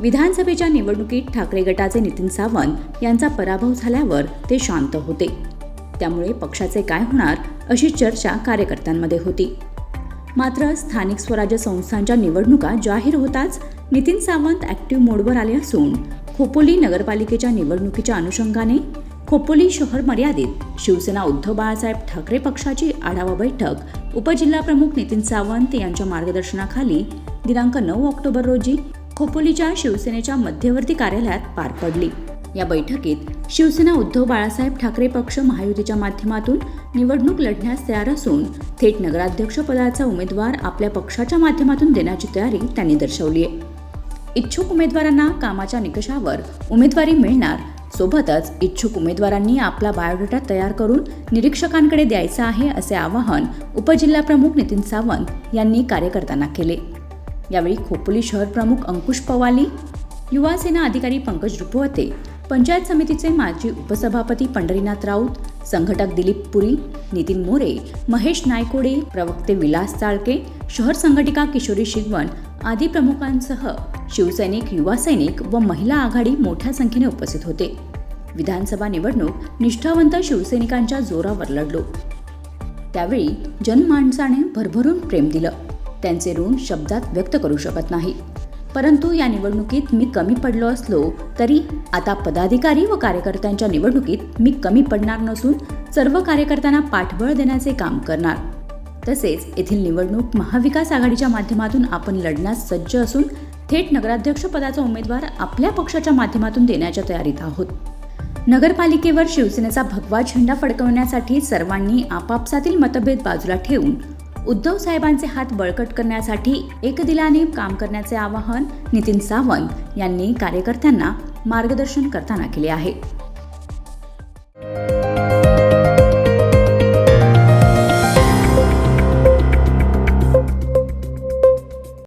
विधानसभेच्या निवडणुकीत ठाकरे गटाचे नितीन सावंत यांचा पराभव झाल्यावर ते शांत होते. त्यामुळे पक्षाचे काय होणार अशी चर्चा कार्यकर्त्यांमध्ये होती. मात्र स्थानिक स्वराज्य संस्थांच्या निवडणुका जाहीर होताच नितीन सावंत ॲक्टिव्ह मोडवर आले असून खोपोली नगरपालिकेच्या निवडणुकीच्या अनुषंगाने खोपोली शहर मर्यादित शिवसेना उद्धव बाळासाहेब ठाकरे पक्षाची आढावा बैठक उपजिल्हाप्रमुख नितीन सावंत यांच्या मार्गदर्शनाखाली दिनांक नऊ ऑक्टोबर रोजी खोपोलीच्या शिवसेनेच्या मध्यवर्ती कार्यालयात पार पडली. या बैठकीत शिवसेना उद्धव बाळासाहेब ठाकरे पक्ष महायुतीच्या माध्यमातून निवडणूक लढण्यास तयार असून थेट नगराध्यक्षपदाचा उमेदवार आपल्या पक्षाच्या माध्यमातून देण्याची तयारी त्यांनी दर्शवली आहे इच्छुक उमेदवारांना कामाच्या निकषावर उमेदवारी मिळणार सोबतच इच्छुक उमेदवारांनी आपला बायोडेटा तयार करून निरीक्षकांकडे द्यायचा आहे असे आवाहन उपजिल्हाप्रमुख नितीन सावंत यांनी कार्यकर्त्यांना केले. यावेळी खोपोली शहर प्रमुख अंकुश पवाली युवा सेना अधिकारी पंकज रुपवते पंचायत समितीचे माजी उपसभापती पंढरीनाथ राऊत संघटक दिलीप पुरी नितीन मोरे महेश नायकोडे प्रवक्ते विलास चाळके शहर संघटिका किशोरी शिगवण आदी प्रमुखांसह शिवसैनिक युवा सैनिक व महिला आघाडी मोठ्या संख्येने उपस्थित होते. विधानसभा निवडणूक निष्ठावंत शिवसैनिकांच्या जोरावर लढलो. त्यावेळी जनमाणसाने भरभरून प्रेम दिलं. त्यांचे ऋण शब्दात व्यक्त करू शकत नाही. परंतु या निवडणुकीत मी कमी पडलो असलो तरी आता पदाधिकारी व कार्यकर्त्यांच्या निवडणुकीत मी कमी पडणार नसून सर्व कार्यकर्त्यांना पाठबळ देण्याचे काम करणार. तसेच येथील निवडणूक महाविकास आघाडीच्या माध्यमातून आपण लढण्यास सज्ज असून थेट नगराध्यक्ष पदाचा उमेदवार आपल्या पक्षाच्या माध्यमातून देण्याच्या तयारीत आहोत. नगरपालिकेवर शिवसेनेचा भगवा झेंडा फडकवण्यासाठी सर्वांनी आपापसातील मतभेद बाजूला ठेवून उद्धव साहेबांचे हात बळकट करण्यासाठी एकदिलाने काम करण्याचे आवाहन नितीन सावंत यांनी कार्यकर्त्यांना मार्गदर्शन करताना केले आहे.